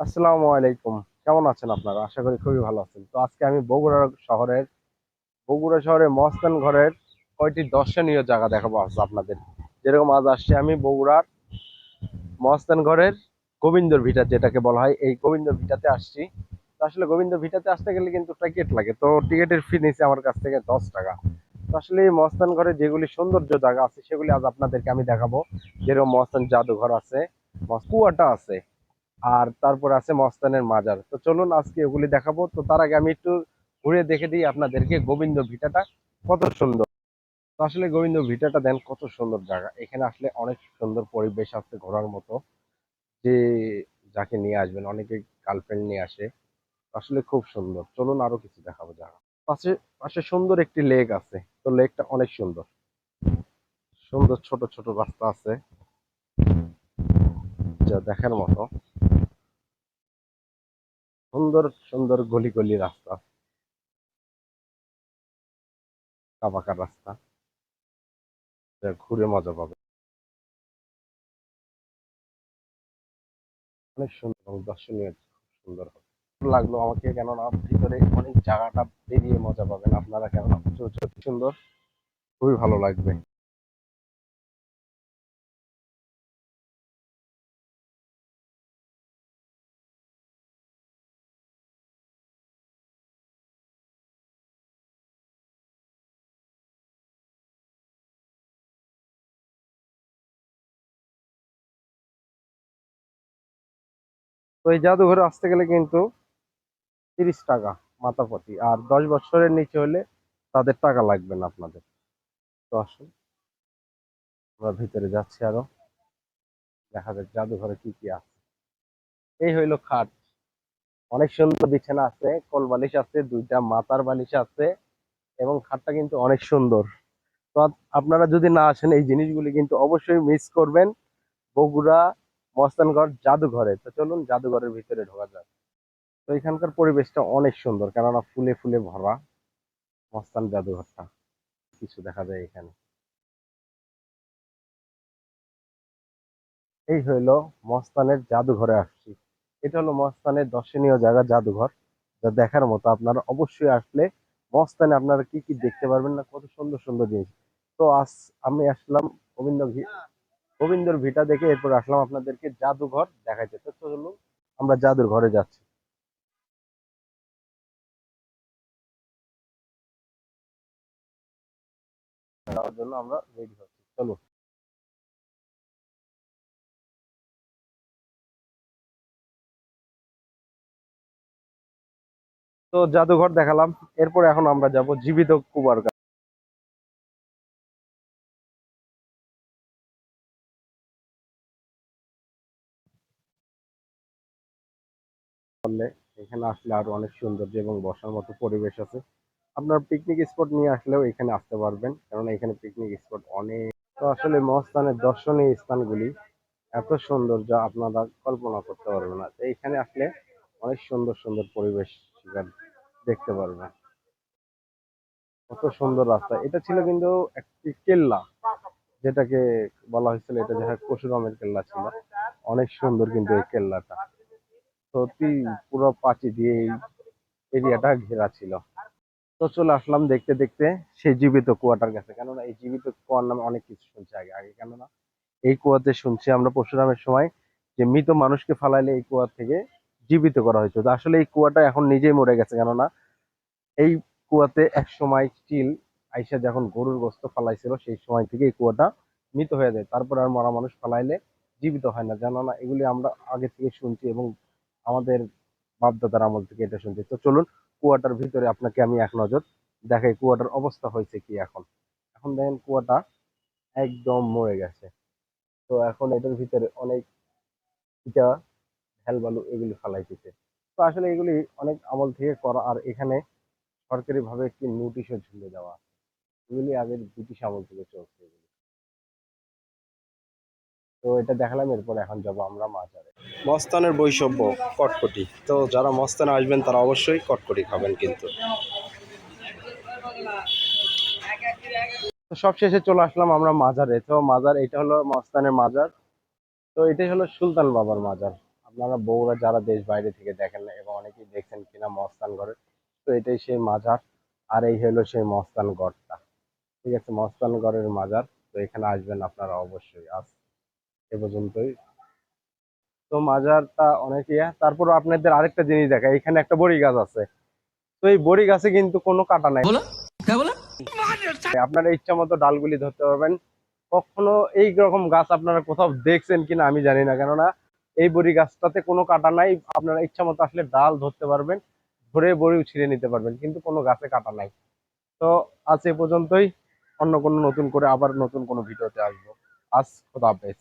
আসসালামু আলাইকুম। কেমন আছেন আপনারা? আশা করি খুবই ভালো আছেন। তো আজকে আমি বগুড়া শহরের, বগুড়া শহরে মস্তান ঘরের কয়টি দর্শনীয় জায়গা দেখাবো আজ আপনাদের। যেরকম আজ আসছি আমি বগুড়ার মস্তান ঘরের গোবিন্দর ভিটা, যেটাকে বলা হয়। এই গোবিন্দর ভিটাতে আসছি। তো আসলে গোবিন্দ ভিটাতে আসতে গেলে কিন্তু টিকিট লাগে। তো টিকিটের ফি নিচ্ছে আমার কাছ থেকে দশ টাকা। তো আসলে এই মস্তান ঘরে যেগুলি সৌন্দর্য জায়গা আছে, সেগুলি আজ আপনাদেরকে আমি দেখাবো। যেরকম মস্তান জাদুঘর আছে কুয়াটা আছে আর তারপর আছে মস্তানের মাজার। তো চলুন আজকে ওগুলি দেখাবো। তো তার আগে আমি একটু ঘুরে দেখে দিই আপনাদেরকে গোবিন্দ ভিটাটা কত সুন্দর। তো আসলে গোবিন্দ ভিটাটা দেন কত সুন্দর জায়গা। এখানে আসলে অনেক সুন্দর পরিবেশ আছে ঘোরার মতো, যে যাকে নিয়ে আসবেন, অনেকে গার্লফ্রেন্ড নিয়ে আসে। আসলে খুব সুন্দর। চলুন আরও কিছু দেখাবো জায়গা। পাশে পাশে সুন্দর একটি লেক আছে। তো লেকটা অনেক সুন্দর। সুন্দর ছোট ছোট রাস্তা আছে। যা দেখার মতো। সুন্দর সুন্দর গলি গলি রাস্তা। কাবাকার রাস্তা। ঘুরে মজা পাবে। অনেক সুন্দর দর্শনীয় সুন্দর হবে। লাগল আমাকে কেননা ভিতরে অনেক জায়গাটা বেরিয়ে মজা পাবেন। আপনারা কেননা সুন্দর। খুবই ভালো লাগবে। তো এই জাদুঘরে আসতে গেলে কিন্তু তিরিশ টাকা মাথা প্রতি আর দশ বছরের নিচে হলে তাদের টাকা লাগবে না আপনাদের। তো আসুন, আমরা ভিতরে যাচ্ছি আরও। দেখা যাক জাদুঘরে কি কি আছে। এই হইল খাট। অনেক সুন্দর বিছানা আছে, কোল বালিশ আছে, দুইটা মাথার বালিশ আছে, এবং খাটটা কিন্তু অনেক সুন্দর। তো আপনারা যদি না আসেন, এই জিনিসগুলি কিন্তু অবশ্যই মিস করবেন। বগুড়া মস্তানগড় জাদুঘরে। তো চলুন জাদুঘরের ভিতরে ঢোকা যাক। তো এখানকার পরিবেশটা অনেক সুন্দর, কেননা ফুলে ফুলে ভরা মস্তান জাদুঘরটা। কিছু দেখা যায় এখানে। এই হইল মস্তানের জাদুঘরে আসছি। এটা হলো মস্তানের দর্শনীয় জায়গা জাদুঘর। যা দেখার মতো আপনারা অবশ্যই আসলে মস্তানে আপনারা কি কি দেখতে পারবেন না, কত সুন্দর সুন্দর জিনিস। তো আজ আমি আসলাম গোবিন্দ গোবিন্দর ভিটা দেখে এরপর আসলাম আপনাদেরকে জাদুঘর দেখাইতে। তো চলুন, আমরা জাদুর ঘরে যাচ্ছি। আমরা রেডি তো জাদুঘর দেখালাম। এরপর এখন আমরা যাব জীবিত কুবার করলে এখানে আসলে আরও অনেক সৌন্দর্য এবং বসার মতো পরিবেশ আছে। আপনার পিকনিক স্পট নিয়ে আসলেও এখানে আসতে পারবেন, কারণ এখানে পিকনিক স্পট অনেক। তো আসলে মহাস্থানের দর্শনীয় স্থানগুলি এত সুন্দর যা আপনারা কল্পনা করতে পারবেন না। তো এখানে আসলে অনেক সুন্দর সুন্দর পরিবেশ দেখতে পারবেন। কত সুন্দর রাস্তা। এটা ছিল কিন্তু একটি কেল্লা, যেটাকে বলা হয়েছিল এটা যে পরশুরামের কেল্লা ছিল। অনেক সুন্দর কিন্তু এই কেল্লাটা। সত্যি পুরো পাঁচি দিয়ে এই এরিয়াটা ঘেরা ছিল। তো চলে আসলাম দেখতে দেখতে সেই জীবিত কুয়াটার কাছে। কেননা এই জীবিত কুয়ার নামে অনেক কিছু শুনছি আগে আগে। কেননা এই কুয়াতে শুনছি আমরা পরশুরামের সময় যে মৃত মানুষকে ফালাইলে এই কুয়া থেকে জীবিত করা হয়েছে। তো আসলে এই কুয়াটা এখন নিজেই মরে গেছে। কেননা এই কুয়াতে এক সময় স্টিল আইসা যখন গরুর গোস্ত ফালাইছিল, সেই সময় থেকে এই কুয়াটা মৃত হয়ে যায়। তারপর আর মরা মানুষ ফালাইলে জীবিত হয় না। জানো না, এগুলি আমরা আগে থেকে শুনছি এবং আমাদের বাপদাদার আমল থেকে এটা শুনছি। তো চলুন, কুয়াটার ভিতরে আপনাকে আমি এক নজর দেখাই, কুয়াটার অবস্থা হয়েছে কি এখন। এখন দেখেন কুয়াটা একদম মরে গেছে। তো এখন এটার ভিতরে অনেক ইটা ঢেল বালু এগুলি ফালাইতেছে। তো আসলে এগুলি অনেক আমল থেকে করা, আর এখানে সরকারি ভাবে একটি নোটিশও ঝুলে দেওয়া। এগুলি আগের ব্রিটিশ আমল থেকে চলছে। তো এটা দেখালাম এরপর এখন যাব আমরা মাজারে। মস্তানের বৈষম্য কটকটি। তো যারা মস্তানে আসবেন তারা অবশ্যই কটকটি খাবেন কিন্তু। তো সবশেষে চলে আসলাম আমরা মাজারে। তো মাজার এটা হলো মস্তানের মাজার। তো এটাই হলো সুলতান বাবার মাজার। আপনারা বউরা যারা দেশ বাইরে থেকে দেখেন না এবং অনেকেই দেখছেন কিনা মস্তান ঘরে তো এটাই সেই মাজার। আর এই হলো সেই মস্তান গড়টা ঠিক আছে মস্তান গড়ের মাজার। তো এখানে আসবেন আপনারা অবশ্যই। আজ এ পর্যন্তই। তো মাজারটা অনেক ইয়া তারপর আপনাদের আরেকটা জিনিস দেখা এখানে একটা বড়ি গাছ আছে। তো এই বড়ি গাছে কিন্তু কোনো কাটা নাই। আপনারা ইচ্ছা মতো ডালগুলি ধরতে পারবেন। কখনো এই রকম গাছ আপনারা কোথাও দেখছেন কিনা আমি জানি না কেননা এই বড়ি গাছটাতে কোনো কাটা নাই। আপনারা ইচ্ছা মতো আসলে ডাল ধরতে পারবেন ধরে বড়ি ছিঁড়ে নিতে পারবেন কিন্তু কোনো গাছে কাটা নাই। তো আজ এ পর্যন্তই। অন্য কোনো নতুন করে আবার নতুন কোনো ভিডিওতে আসব। আজ খোদা হাফেজ।